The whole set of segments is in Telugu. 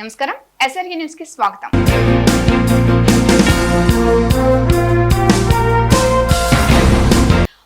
నమస్కారం ఎస్ఆర్ఈ న్యూస్ కి స్వాగతం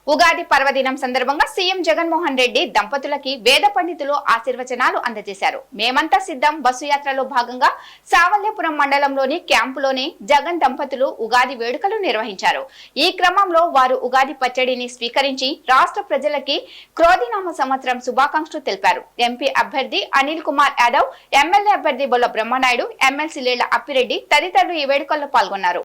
ఉగాది పర్వదినం సందర్భంగా సీఎం జగన్మోహన్ రెడ్డి దంపతులకి వేద పండితులు ఆశీర్వచనాలు అందజేశారు మేమంతా సిద్ధం బస్సు యాత్రలో భాగంగా సావల్యపురం మండలంలోని క్యాంపులోనే జగన్ దంపతులు ఉగాది వేడుకలు నిర్వహించారు ఈ క్రమంలో వారు ఉగాది పచ్చడిని స్వీకరించి రాష్ట్ర ప్రజలకి క్రోధినామ సంవత్సరం శుభాకాంక్షలు తెలిపారు ఎంపీ అభ్యర్థి అనిల్ కుమార్ యాదవ్ ఎమ్మెల్యే అభ్యర్థి బొల్ల బ్రహ్మనాయుడు ఎమ్మెల్సీ లీళ్ళ అప్పిరెడ్డి తదితరులు ఈ వేడుకల్లో పాల్గొన్నారు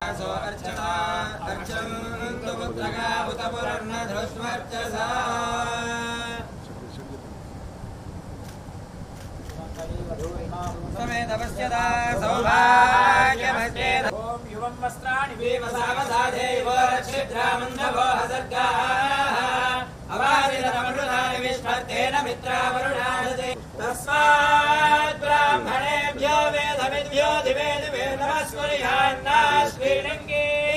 समेतपश्यदा सौभाग्यमस्येद ॐ युवं वस्त्राणि वेवसावसादेव रक्षिद्रामन्दवो हसर्गाः अवादितमृतानि विष्णत्तेन मित्रावरुणादते तस्मात् ब्राह्मणेभ्यो वेदविद्भ्यो दिवे दिवे नमस्कुर्यान्ना श्रीलिङ्गीर्तये देता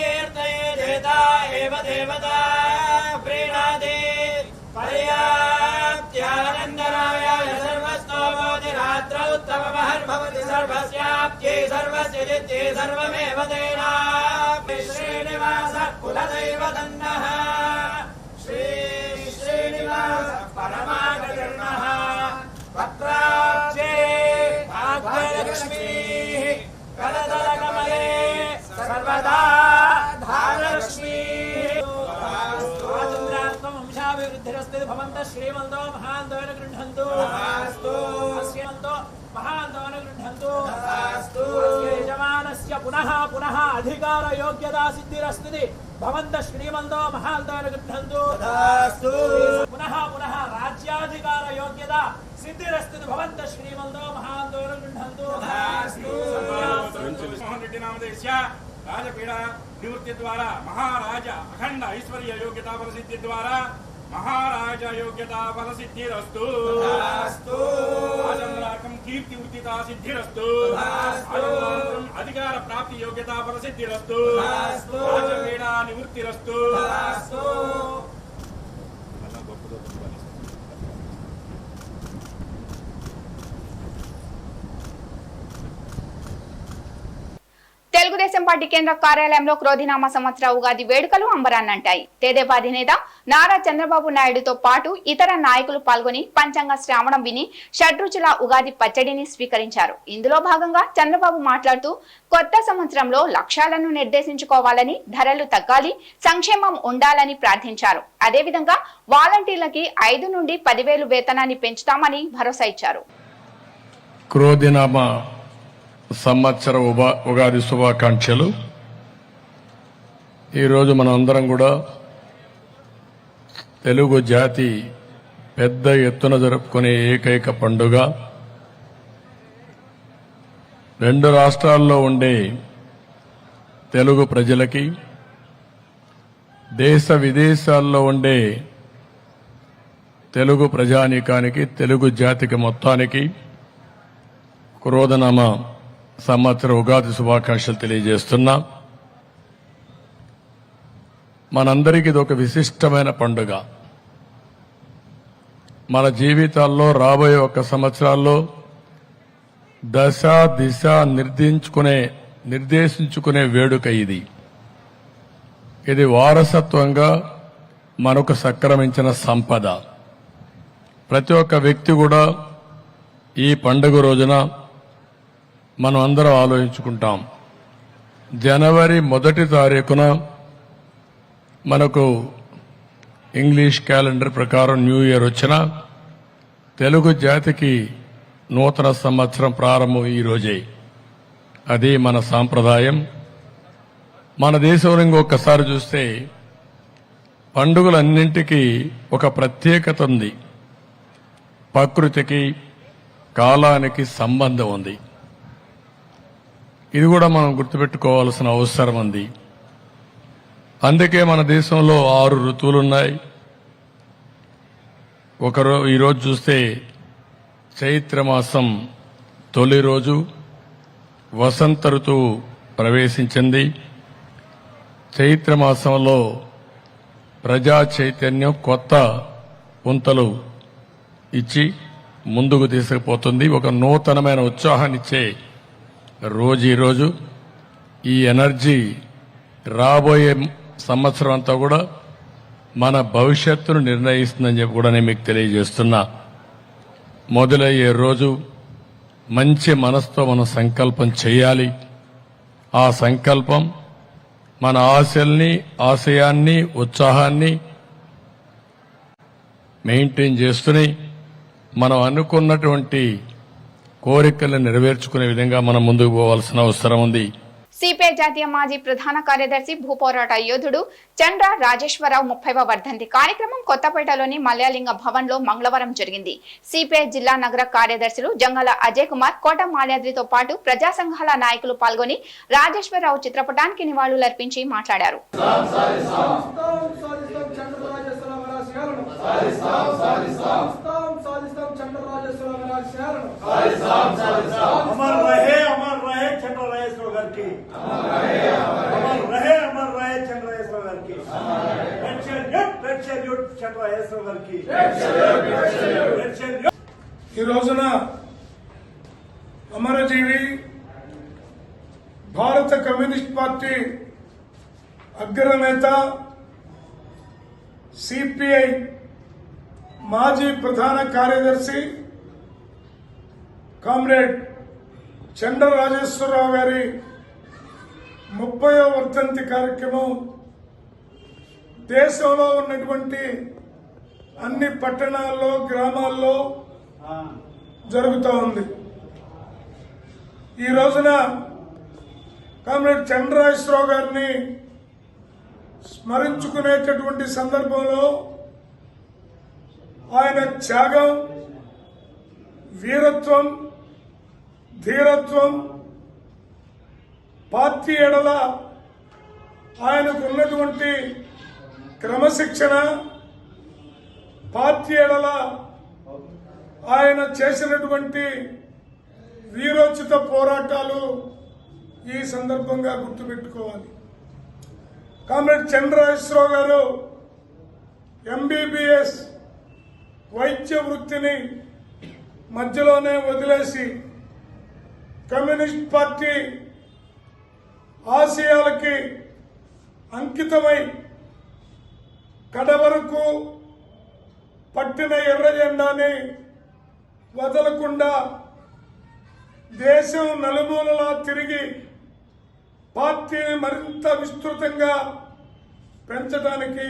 एव देवता प्रीणाति पर्याप्त्यानन्दराय सर्वस्तोमोति, रात्र सर्वमेव तेनाप्ति श्रीनिवास कुलदैव तन्नः श्री श्रीनिवास परमागतिर्नः पत्राब्जे भाग्यलक्ष्मीः सर्वदा భవంత శ్రీమంతో మహాంతోన గృహంతు అస్యంతో మహాంతోన గృహంతు యజమానస్య పునః పునః అధికార యోగ్యతా సిద్ధిరస్తి భవంత శ్రీమంతో మహాంతోన గృహంతు పునః పునః రాజ్యాధికార యోగ్యత సిద్ధిరస్తి భవంత శ్రీమంతో మహాంతోన గృహంతు మోహన్ రెడ్డి నామదేశ్య రాజపీడ నివృత్తి ద్వారా మహారాజ అఖండ ఐశ్వర్య యోగ్యతా ప్రసిద్ధి ద్వారా మహారాజ యోగ్యతా ఫలసిద్ధిరస్తు రాజమ్రాకం కీర్తి ఉత్తితా సిద్ధిరస్తు. అధికార ప్రాప్తి యోగ్యతా ఫలసిద్ధిరస్తు రాజపీడ నివృత్తిరస్తు. తెలుగుదేశం పార్టీ కేంద్ర కార్యాలయంలో క్రోధినామ సంవత్సర ఉగాది వేడుకలు అంబరాన్నంటాయి. తెదేపా అధినేత నారా చంద్రబాబు నాయుడుతో పాటు ఇతర నాయకులు పాల్గొని పంచాంగ శ్రావణం విని షడ్రుచుల ఉగాది పచ్చడిని స్వీకరించారు. ఇందులో భాగంగా చంద్రబాబు మాట్లాడుతూ కొత్త సంవత్సరంలో లక్ష్యాలను నిర్దేశించుకోవాలని ధరలు తగ్గాలి సంక్షేమం ఉండాలని ప్రార్థించారు. అదేవిధంగా వాలంటీర్లకి ఐదు నుండి పదివేలు వేతనాన్ని పెంచుతామని భరోసా ఇచ్చారు. క్రోధినామ సంవత్సర ఉభా ఉగాది శుభాకాంక్షలు. ఈరోజు మనం అందరం కూడా తెలుగు జాతి పెద్ద ఎత్తున జరుపుకునే ఏకైక పండుగ. రెండు రాష్ట్రాల్లో ఉండే తెలుగు ప్రజలకి దేశ విదేశాల్లో ఉండే తెలుగు ప్రజానీకానికి తెలుగు జాతికి మొత్తానికి క్రోధనామ సంవత్సర ఉగాది శుభాకాంక్షలు తెలియజేస్తున్నా. మనందరికీ ఇది ఒక విశిష్టమైన పండుగ. మన జీవితాల్లో రాబోయే ఒక సంవత్సరాల్లో దశ దిశ నిర్దించుకునే నిర్దేశించుకునే వేడుక ఇది. ఇది వారసత్వంగా మనకు సక్రమించిన సంపద. ప్రతి ఒక్క వ్యక్తి కూడా ఈ పండుగ రోజున మనం అందరం ఆలోచించుకుంటాం. జనవరి మొదటి తారీఖున మనకు ఇంగ్లీష్ క్యాలెండర్ ప్రకారం న్యూ ఇయర్ వచ్చిన తెలుగు జాతికి నూతన సంవత్సరం ప్రారంభం ఈరోజే అది మన సాంప్రదాయం. మన దేశంలో ఇంకొకసారి చూస్తే పండుగలన్నింటికీ ఒక ప్రత్యేకత ఉంది. ప్రకృతికి కాలానికి సంబంధం ఉంది. ఇది కూడా మనం గుర్తుపెట్టుకోవాల్సిన అవసరం ఉంది అందుకే మన దేశంలో ఆరు ఋతువులు ఉన్నాయి ఒకరో ఈరోజు చూస్తే చైత్రమాసం తొలి రోజు వసంత ఋతువు ప్రవేశించింది. చైత్రమాసంలో ప్రజా చైతన్యం కొత్త పుంతలు ఇచ్చి ముందుకు తీసుకుపోతుంది. ఒక నూతనమైన ఉత్సాహాన్నిచ్చే రోజు ఈరోజు ఈ ఎనర్జీ రాబోయే సంవత్సరం అంతా కూడా మన భవిష్యత్తును నిర్ణయిస్తుందని చెప్పి కూడా నేను మీకు తెలియజేస్తున్నా. మొదలయ్యే రోజు మంచి మనసుతో మనం సంకల్పం చేయాలి. ఆ సంకల్పం మన ఆశల్ని ఆశయాన్ని ఉత్సాహాన్ని మెయింటైన్ చేస్తూనే మనం అనుకున్నటువంటి కోరికలను నెరవేర్చుకునే విధంగా మనం ముందుకు పోవాల్సిన అవసరం ఉంది. సిపిఐ జాతీయ మాజీ ప్రధాన కార్యదర్శి భూపోరాట యోధుడు చంద్ర రాజేశ్వరరావు ముప్పైవ వర్ధంతి కార్యక్రమం కొత్తపేటలోని మలయాలింగ భవన్లో మంగళవారం జరిగింది. సిపిఐ జిల్లా నగర కార్యదర్శులు జంగల అజయ్ కుమార్ కోట మాల్యాద్రితో పాటు ప్రజా సంఘాల నాయకులు పాల్గొని రాజేశ్వరరావు చిత్రపటానికి నివాళులర్పించి మాట్లాడారు. సాధిస్తాం సాధిస్తాం సాధిస్తాం చంద్రరాజేశ్వర ఆశయాలను సాధిస్తాం సాధిస్తాం సాధిస్తాం अमर रहे अमर रहे चंद्रराजेश्वर की अमर रहे अमर रहे चंद्रराजेश्वर की red salute red salute Chandrarajeshwar की रेड सैल्यूट ఈ రోజున అమరజీవి భారత కమ్యూనిస్ట్ పార్టీ అగ్రనేత సిపిఐ మాజీ ప్రధాన కార్యదర్శి కామ్రేడ్ చంద్ర రాజేశ్వరరావు గారి ముప్పయో వర్ధంతి కార్యక్రమం దేశంలో ఉన్నటువంటి అన్ని పట్టణాల్లో గ్రామాల్లో జరుగుతూ ఉంది. ఈ రోజున కామ్రేడ్ చంద్రరాజేశ్వరరావు గారిని స్మరించుకునేటటువంటి సందర్భంలో ఆయన త్యాగం వీరత్వం ధీరత్వం పార్టీ ఎడల ఆయనకు ఉన్నటువంటి క్రమశిక్షణ పార్టీ ఎడల ఆయన చేసినటువంటి వీరోచిత పోరాటాలు ఈ సందర్భంగా గుర్తుపెట్టుకోవాలి. కామ్రేడ్ చంద్రరాజేశ్వరరావు గారు ఎంబీబీఎస్ వైద్య వృత్తిని మధ్యలోనే వదిలేసి కమ్యూనిస్ట్ పార్టీ ఆశయాలకి అంకితమై కడవరకు పట్టిన ఎర్ర జెండాని వదలకుండా దేశం నలుమూలలా తిరిగి పార్టీని మరింత విస్తృతంగా పెంచడానికి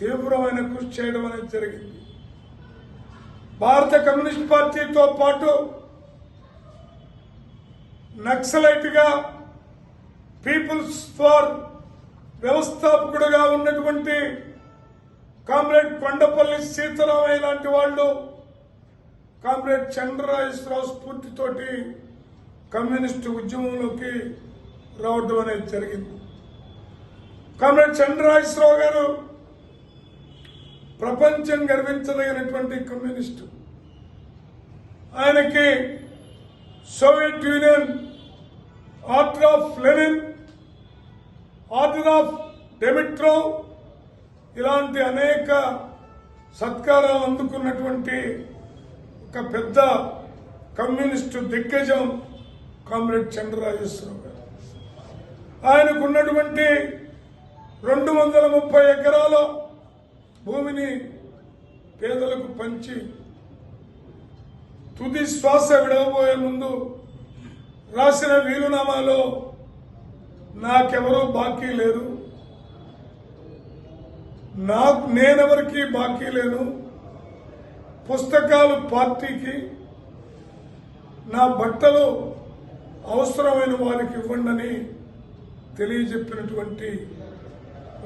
తీవ్రమైన కృషి చేయడం అనేది జరిగింది. భారత కమ్యూనిస్ట్ పార్టీతో పాటు నక్సలైట్గా పీపుల్స్ ఫార్ వ్యవస్థాపకుడుగా ఉన్నటువంటి కామ్రేడ్ కొండపల్లి సీతారామయ్య లాంటి వాళ్ళు కామ్రేడ్ చంద్రరాజేశ్వరరావు స్ఫూర్తితోటి కమ్యూనిస్టు ఉద్యమంలోకి రావడం అనేది జరిగింది. కామ్రేడ్ చంద్రరాజేశ్వరరావు గారు ప్రపంచం గర్వించదగినటువంటి కమ్యూనిస్టు. ఆయనకి Soviet Union order of Lenin order of Dimitrov ఇలాంటి అనేక సత్కారాలు అందుకున్నటువంటి ఒక పెద్ద కమ్యూనిస్టు దిగ్గజం కామ్రేడ్ చంద్రరాజేశ్వరరావు గారు. ఆయనకున్నటువంటి రెండు వందల ముప్పై ఎకరాల భూమిని పేదలకు పంచి తుది శ్వాస విడవబోయే ముందు రాసిన వీలునామాలో నాకెవరూ బాకీ లేరు నాకు నేనెవరికి బాకీ లేను. పుస్తకాలు పార్టీకి నా బట్టలు అవసరమైన వారికి ఇవ్వండి తెలియజెప్పినటువంటి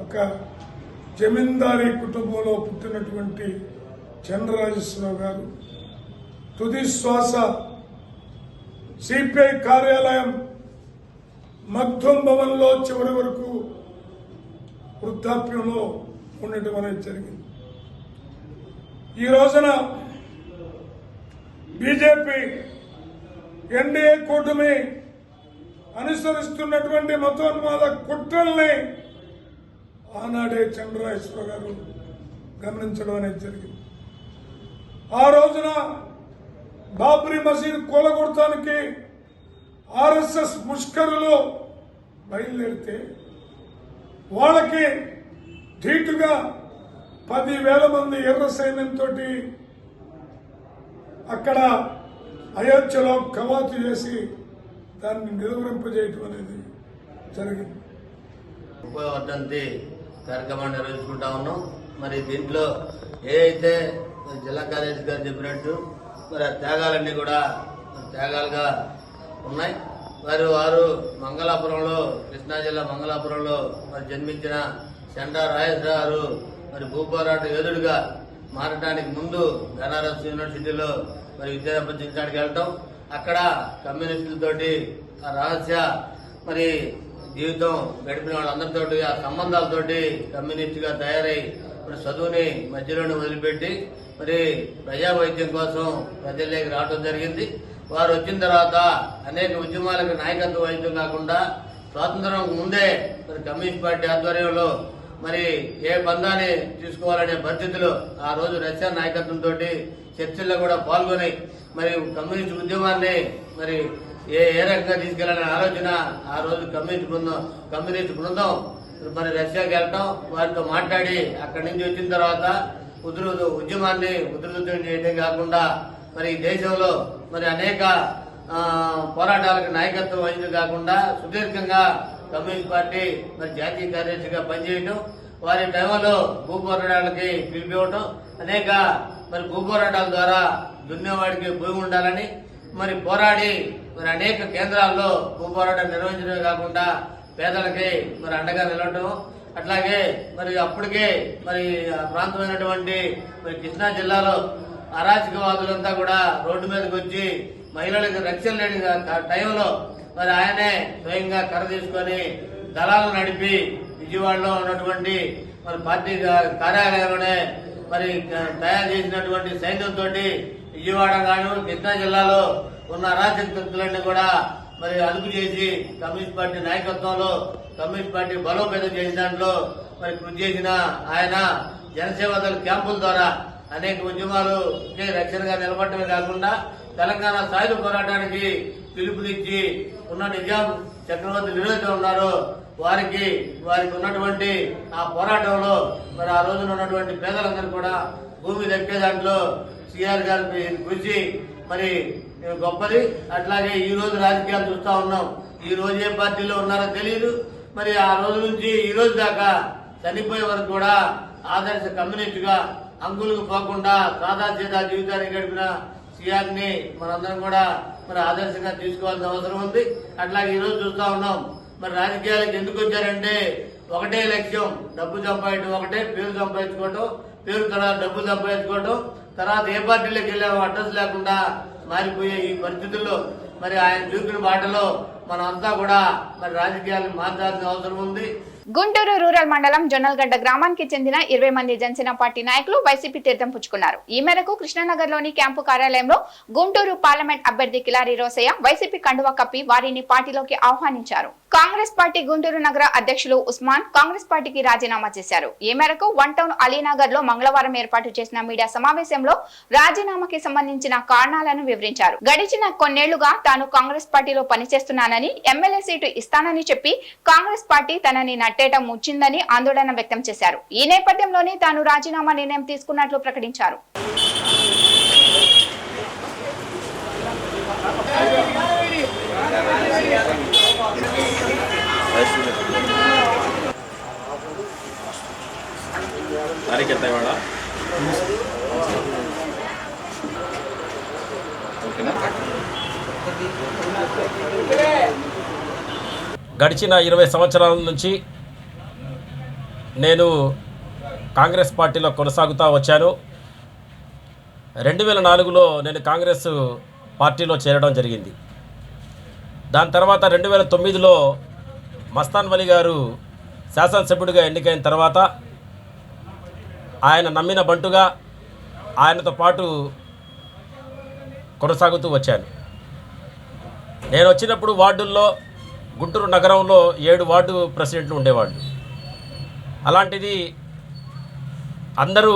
ఒక జమీందారీ కుటుంబంలో పుట్టినటువంటి చంద్రరాజేశ్వరరావు గారు. తుది శ్వాస సిపిఐ కార్యాలయం మగ్ధం భవన్లో చివరి వరకు వృద్ధాప్యంలో ఉండటం అనేది జరిగింది. ఈ రోజున బీజేపీ ఎన్డీఏ కూటమి అనుసరిస్తున్నటువంటి మతోన్మాద కుట్రల్ని ఆనాడే చంద్రరాజేశ్వర గారు గమనించడం అనేది జరిగింది. ఆ రోజున బాబ్రీ మసీద్ కూలగొడటానికి ఆర్ఎస్ఎస్ ముష్కరులు బయలుదేరితే వాళ్ళకి ధీటుగా పదివేల మంది ఎర్ర సైన్యంతో అక్కడ అయోధ్యలో కవాతు చేసి దాన్ని నిలువరింపజేయటం అనేది జరిగింది. ముప్పై వర్ధంతి కార్యక్రమాన్ని నిర్వహించుకుంటా ఉన్నాం. మరి దీంట్లో ఏ అయితే జిల్లా కార్యదర్శి గారు చెప్పినట్టు మరి ఆ త్యాగాలన్నీ కూడా త్యాగాలుగా ఉన్నాయి. మరి వారు మంగళాపురంలో కృష్ణా జిల్లా మంగళాపురంలో మరి జన్మించిన చండా రాజేశ్వరరావు మరి భూపోరాట యోధుడిగా మారడానికి ముందు బెనారస్ యూనివర్సిటీలో మరి విద్యా అభ్యసించడానికి వెళ్ళటం. అక్కడ కమ్యూనిస్టులతోటి ఆ రహస్య మరి జీవితం గడిపిన వాళ్ళందరితోటి ఆ సంబంధాలతోటి కమ్యూనిస్టుగా తయారై మరి చదువుని మధ్యలోనే వదిలిపెట్టి మరి ప్రజా వైద్యం కోసం ప్రజల్లోకి రావడం జరిగింది. వారు వచ్చిన తర్వాత అనేక ఉద్యమాలకు నాయకత్వం వైద్యం కాకుండా స్వాతంత్రం ముందే మరి కమ్యూనిస్ట్ పార్టీ ఆధ్వర్యంలో మరి ఏ బంధాన్ని తీసుకోవాలనే పరిస్థితిలో ఆ రోజు రష్యా నాయకత్వంతో చర్చల్లో కూడా పాల్గొని మరి కమ్యూనిస్ట్ ఉద్యమాన్ని మరి ఏ ఏ రకంగా తీసుకెళ్ళాలనే ఆలోచన ఆ రోజు కమ్యూనిస్ట్ బృందం కమ్యూనిస్ట్ బృందం మరి రష్యాకి వెళ్ళటం వారితో మాట్లాడి అక్కడి నుంచి వచ్చిన తర్వాత ఉద్రు ఉద్యమాన్ని ఉధృతం చేయడం కాకుండా మరి దేశంలో మరి అనేక పోరాటాలకు నాయకత్వం వహించడం కాకుండా సుదీర్ఘంగా కమ్యూనిస్ట్ పార్టీ మరి జాతీయ కార్యదర్శిగా పనిచేయటం వారి టైంలో భూ పోరాటాలకి పిలిపివ్వటం అనేక మరి భూ పోరాటాల ద్వారా దున్నేవాడికి భూమి ఉండాలని మరి పోరాడి మరి అనేక కేంద్రాల్లో భూ పోరాటం నిర్వహించడమే కాకుండా పేదలకి మరి అండగా నిలవటం అట్లాగే మరి అప్పటికే మరి ప్రాంతమైనటువంటి మరి కృష్ణా జిల్లాలో అరాచకవాదులంతా కూడా రోడ్డు మీదకి వచ్చి మహిళలకు రక్షణ లేని టైంలో మరి ఆయనే స్వయంగా కర్ర తీసుకొని దళాలు నడిపి విజయవాడలో ఉన్నటువంటి మరి పార్టీ కార్యాలయంలోనే మరి తయారు చేసినటువంటి సైన్యంతో విజయవాడ గాను కృష్ణా జిల్లాలో ఉన్న అరాచక కూడా మరి అదుపు చేసి కమ్యూనిస్ట్ పార్టీ నాయకత్వంలో కమ్యూనిస్ట్ పార్టీ బలోపేతం చేసిన దాంట్లో మరి కృషి చేసిన ఆయన జనసేవదళ క్యాంపుల ద్వారా అనేక ఉద్యమాలు రక్షణగా నిలబడటమే కాకుండా తెలంగాణ సాయుధ పోరాటానికి పిలుపునిచ్చి ఉన్న నిజాం చక్రవర్తి ఎవరైతే ఉన్నారు. వారికి వారికి ఉన్నటువంటి ఆ పోరాటంలో మరి ఆ రోజున ఉన్నటువంటి పేదలందరూ కూడా భూమి దక్కే దాంట్లో సిఆర్ గారి కృషి మరి గొప్పది. అట్లాగే ఈ రోజు రాజకీయాలు చూస్తా ఉన్నాం. ఈ రోజు ఏ పార్టీలో ఉన్నారో తెలియదు మరి ఆ రోజు నుంచి ఈ రోజు దాకా చనిపోయే వరకు కూడా ఆదర్శ కమ్యూనిస్ట్గా అంగులకు పోకుండా సాదా సీదా జీవితాన్ని గడిపిన సిఆర్ని మనందరం కూడా మరి ఆదర్శంగా తీసుకోవాల్సిన అవసరం ఉంది. అట్లాగే ఈ రోజు చూస్తా ఉన్నాం. మరి రాజకీయాలకు ఎందుకు వచ్చారంటే ఒకటే లక్ష్యం డబ్బు సంపాదించడం ఒకటే పేరు సంపాదించుకోవటం పేరు తర్వాత డబ్బు సంపాదించుకోవటం. తర్వాత ఏ పార్టీలోకి వెళ్ళామో అడ్రస్ లేకుండా మారిపోయే ఈ పరిస్థితుల్లో మరి ఆయన చూపిన బాటలో మనం అంతా కూడా మరి రాజకీయాలను మార్చాల్సిన అవసరం ఉంది. గుంటూరు రూరల్ మండలం జొన్నలగడ్డ గ్రామానికి చెందిన ఇరవై మంది జనసేన పార్టీ నాయకులు వైసీపీ తీర్థం పుచ్చుకున్నారు. ఈ మేరకు కృష్ణానగర్లోని క్యాంపు కార్యాలయంలో గుంటూరు పార్లమెంట్ అభ్యర్థి కిలారి రోసయ్య వైసీపీ కండువా కప్పి వారిని పార్టీలోకి ఆహ్వానించారు. కాంగ్రెస్ పార్టీ గుంటూరు నగర అధ్యక్షులు ఉస్మాన్ కాంగ్రెస్ పార్టీకి రాజీనామా చేశారు. ఈ మేరకు వన్ టౌన్ అలీనగర్లో మంగళవారం ఏర్పాటు చేసిన మీడియా సమావేశంలో రాజీనామాకి సంబంధించిన కారణాలను వివరించారు. గడిచిన కొన్నేళ్ళుగా తాను కాంగ్రెస్ పార్టీలో పనిచేస్తున్నానని ఎమ్మెల్యే సీటు ఇస్తానని చెప్పి కాంగ్రెస్ పార్టీ తనని నట్టేట ముచ్చిందని ఆందోళన వ్యక్తం చేశారు. ఈ నేపథ్యంలోనే తాను రాజీనామా నిర్ణయం తీసుకున్నట్లు ప్రకటించారు. గడిచిన ఇరవై సంవత్సరాల నుంచి నేను కాంగ్రెస్ పార్టీలో కొనసాగుతూ వచ్చాను. రెండు వేల నాలుగులో నేను కాంగ్రెస్ పార్టీలో చేరడం జరిగింది. దాని తర్వాత రెండు వేల తొమ్మిదిలో మస్తాన్ వలి గారు శాసనసభ్యుడిగా ఎన్నికైన తర్వాత ఆయన నమ్మిన బంటుగా ఆయనతో పాటు కొనసాగుతూ వచ్చాను. నేను వచ్చినప్పుడు వార్డుల్లో గుంటూరు నగరంలో ఏడు వార్డు ప్రెసిడెంట్లు ఉండేవాళ్ళు. అలాంటిది అందరూ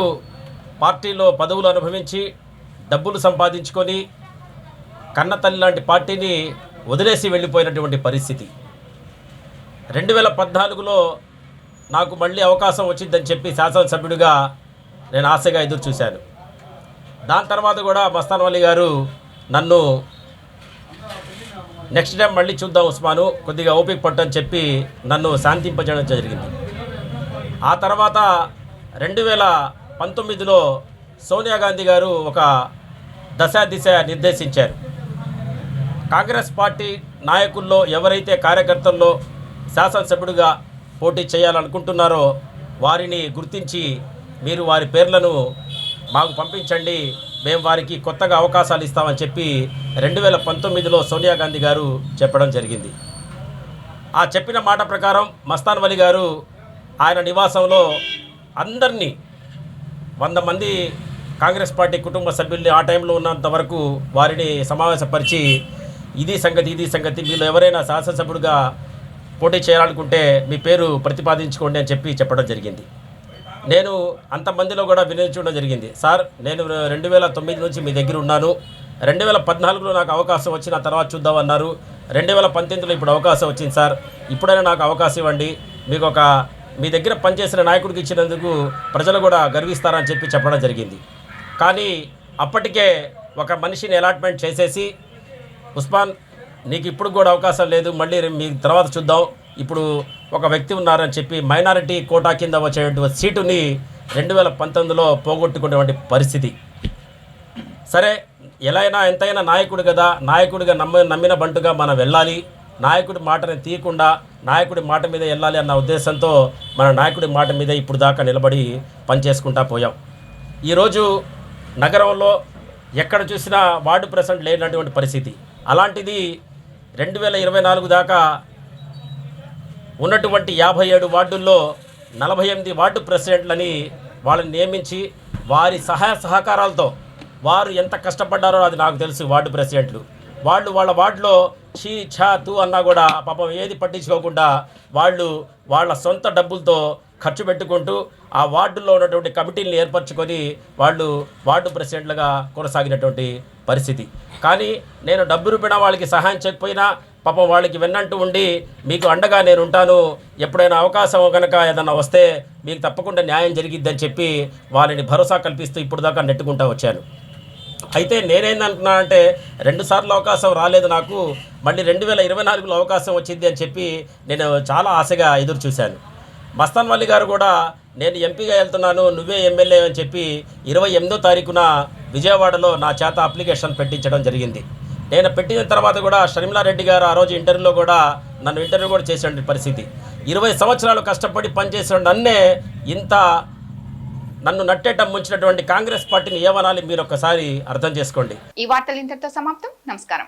పార్టీలో పదవులు అనుభవించి డబ్బులు సంపాదించుకొని కన్నతల్లి లాంటి పార్టీని వదిలేసి వెళ్ళిపోయినటువంటి పరిస్థితి. రెండు వేల పద్నాలుగులో నాకు మళ్ళీ అవకాశం వచ్చిందని చెప్పి శాసనసభ్యుడిగా నేను ఆశగా ఎదురు చూశాను దాని తర్వాత కూడా మస్తాన్ అలీ గారు నన్ను నెక్స్ట్ టైం మళ్ళీ చూద్దాం ఉస్మాను కొద్దిగా ఓపిక పట్టని చెప్పి నన్ను శాంతింపజేయడం జరిగింది. ఆ తర్వాత రెండు వేల పంతొమ్మిదిలో సోనియా గాంధీ గారు ఒక దశ దిశ నిర్దేశించారు. కాంగ్రెస్ పార్టీ నాయకుల్లో ఎవరైతే కార్యకర్తల్లో శాసనసభ్యుడిగా పోటీ చేయాలనుకుంటున్నారో వారిని గుర్తించి మీరు వారి పేర్లను మాకు పంపించండి మేము వారికి కొత్తగా అవకాశాలు ఇస్తామని చెప్పి రెండు వేల పంతొమ్మిదిలో సోనియా గాంధీ గారు చెప్పడం జరిగింది. ఆ చెప్పిన మాట ప్రకారం మస్తాన్ వలి గారు ఆయన నివాసంలో అందరినీ వంద మంది కాంగ్రెస్ పార్టీ కుటుంబ సభ్యుల్ని ఆ టైంలో ఉన్నంత వరకు వారిని సమావేశపరిచి ఇది సంగతి ఇది సంగతి వీళ్ళు ఎవరైనా శాసనసభ్యుడిగా పోటీ చేయాలనుకుంటే మీ పేరు ప్రతిపాదించుకోండి అని చెప్పి చెప్పడం జరిగింది. నేను అంతమందిలో కూడా వినియోగించడం జరిగింది. సార్ నేను రెండు వేల తొమ్మిది నుంచి మీ దగ్గర ఉన్నాను. రెండు వేల పద్నాలుగులో నాకు అవకాశం వచ్చిన తర్వాత చూద్దామన్నారు. రెండు వేల పంతొమ్మిదిలో ఇప్పుడు అవకాశం వచ్చింది సార్. ఇప్పుడైనా నాకు అవకాశం ఇవ్వండి. మీకు ఒక మీ దగ్గర పనిచేసిన నాయకుడికి ఇచ్చినందుకు ప్రజలు కూడా గర్విస్తారని చెప్పి చెప్పడం జరిగింది. కానీ అప్పటికే ఒక మనిషిని అలాట్మెంట్ చేసేసి ఉస్మాన్ నీకు ఇప్పుడు కూడా అవకాశం లేదు మళ్ళీ మీ తర్వాత చూద్దాం ఇప్పుడు ఒక వ్యక్తి ఉన్నారని చెప్పి మైనారిటీ కోటా కింద వచ్చేటువంటి సీటుని రెండు వేల పంతొమ్మిదిలో పోగొట్టుకునేటువంటి పరిస్థితి. సరే ఎలా అయినా ఎంతైనా నాయకుడు కదా నాయకుడిగా నమ్మ నమ్మిన బంటుగా మనం వెళ్ళాలి. నాయకుడి మాటని తీయకుండా నాయకుడి మాట మీద వెళ్ళాలి అన్న ఉద్దేశంతో మన నాయకుడి మాట మీద ఇప్పుడు దాకా నిలబడి పనిచేసుకుంటా పోయాం. ఈరోజు నగరంలో ఎక్కడ చూసినా వార్డు ప్రెసిడెంట్ లేనటువంటి పరిస్థితి. అలాంటిది రెండు వేల ఇరవై నాలుగు దాకా ఉన్నటువంటి యాభై ఏడు వార్డుల్లో నలభై ఎనిమిది వార్డు ప్రెసిడెంట్లని వాళ్ళని నియమించి వారి సహాయ సహకారాలతో వారు ఎంత కష్టపడ్డారో అది నాకు తెలుసు వార్డు ప్రెసిడెంట్లు. వాళ్ళు వాళ్ళ వార్డులో ఛీ ఛా తూ అన్నా కూడా పాపం ఏది పట్టించుకోకుండా వాళ్ళు వాళ్ళ సొంత డబ్బులతో ఖర్చు పెట్టుకుంటూ ఆ వార్డుల్లో ఉన్నటువంటి కమిటీలను ఏర్పరచుకొని వాళ్ళు వార్డు ప్రెసిడెంట్లుగా కొనసాగినటువంటి పరిస్థితి. కానీ నేను డబ్బు రూపిన వాళ్ళకి సహాయం చేయకపోయినా పాపం వాళ్ళకి వెన్నంటూ ఉండి మీకు అండగా నేను ఉంటాను ఎప్పుడైనా అవకాశం కనుక ఏదన్నా వస్తే మీకు తప్పకుండా న్యాయం జరిగిద్దని చెప్పి వాళ్ళని భరోసా కల్పిస్తూ ఇప్పుడు దాకా నెట్టుకుంటా వచ్చాను. అయితే నేనేందనుకున్నానంటే రెండు సార్లు అవకాశం రాలేదు నాకు మళ్ళీ రెండు వేల ఇరవై నాలుగులో అవకాశం వచ్చింది అని చెప్పి నేను చాలా ఆశగా ఎదురు చూశాను. మస్తాన్ వల్లి గారు కూడా నేను ఎంపీగా వెళ్తున్నాను నువ్వే ఎమ్మెల్యే అని చెప్పి ఇరవై ఎనిమిదో తారీఖున విజయవాడలో నా చేత అప్లికేషన్ పెట్టించడం జరిగింది. నేను పెట్టిన తర్వాత కూడా షర్మిలారెడ్డి గారు ఆ రోజు ఇంటర్వ్యూలో కూడా నన్ను ఇంటర్వ్యూ కూడా చేసిన పరిస్థితి. ఇరవై సంవత్సరాలు కష్టపడి పనిచేసిన నన్నే ఇంత నన్ను నట్టేట ముంచినటువంటి కాంగ్రెస్ పార్టీని ఏమనాలి మీరు ఒకసారి అర్థం చేసుకోండి. ఈ వార్తలు ఇంతటితో సమాప్తం. నమస్కారం.